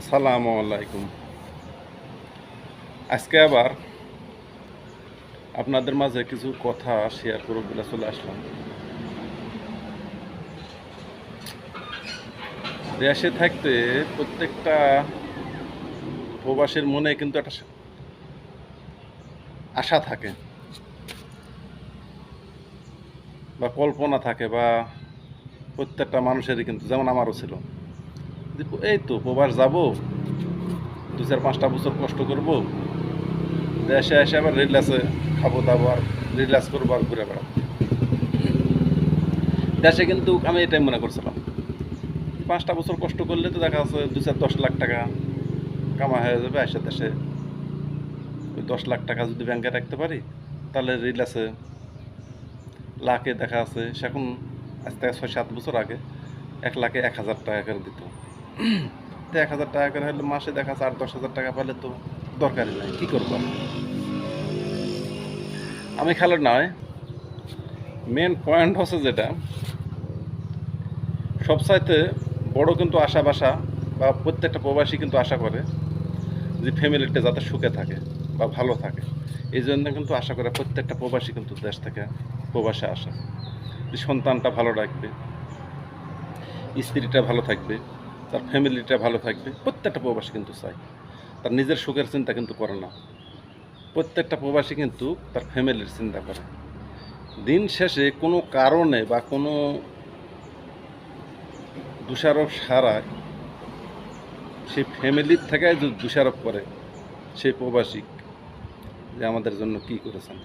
আসসালামু আলাইকুম। আজকে আবার আপনাদের মাঝে কিছু কথা শেয়ার করব বলে চলে আসলাম। দেশে থাকতে প্রত্যেকটা প্রবাসীর মনে কিন্তু একটা আশা থাকে বা কল্পনা থাকে বা প্রত্যেকটা মানুষেরই কিন্তু, যেমন আমারও ছিল। এই তো প্রবাস যাব দু চার পাঁচটা বছর কষ্ট করব। দেশে এসে আবার রিল্যাক্সে খাব, দাবো আর রিল্যাক্স করব আর ঘুরে বেড়াবো। দেশে কিন্তু আমি এটাই মনে করছিলাম। পাঁচটা বছর কষ্ট করলে তো দেখা যাচ্ছে দু চার দশ লাখ টাকা কামা হয়ে যাবে এসে দেশে। ওই দশ লাখ টাকা যদি ব্যাংকে রাখতে পারি, তাহলে রিল্যাক্সে লাখে দেখা আছে সেখন আজ থেকে ছয় সাত বছর আগে এক লাখে এক হাজার টাকা করে দিত। এক হাজার টাকা করে হলে মাসে দেখা যাচ্ছে দশ হাজার টাকা পেলে তো দরকারই নাই। কী করব? আমি? আমি খেলার নয় মেন পয়েন্ট হচ্ছে যেটা, সবচাইতে বড় কিন্তু আশা বাসা বা প্রত্যেকটা প্রবাসী কিন্তু আশা করে যে ফ্যামিলিটা যাতে সুখে থাকে বা ভালো থাকে। এই জন্য কিন্তু আশা করে প্রত্যেকটা প্রবাসী কিন্তু দেশ থেকে প্রবাসে আসে। যে সন্তানটা ভালো রাখবে, স্ত্রীটা ভালো থাকবে তার ফ্যামিলিটা ভালো থাকবে। প্রত্যেকটা প্রবাসী কিন্তু চায়। তার নিজের সুখের চিন্তা কিন্তু করে না। প্রত্যেকটা প্রবাসী কিন্তু তার ফ্যামিলির চিন্তা করে। দিন শেষে কোনো কারণে বা কোনো দোষারোপ সারায় সেই ফ্যামিলির থেকে যদি দোষারোপ করে সেই প্রবাসী যে আমাদের জন্য কি করেছেন।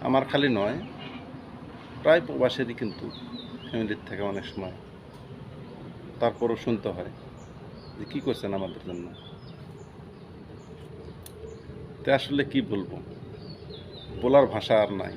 আমার খালি নয়, প্রায় প্রবাসেরই কিন্তু ফ্যামিলির থেকে অনেক সময় তারপরও শুনতে হয় যে কী করছেন আমাদের জন্য। তা আসলে কি বলব? বলার ভাষা আর নাই।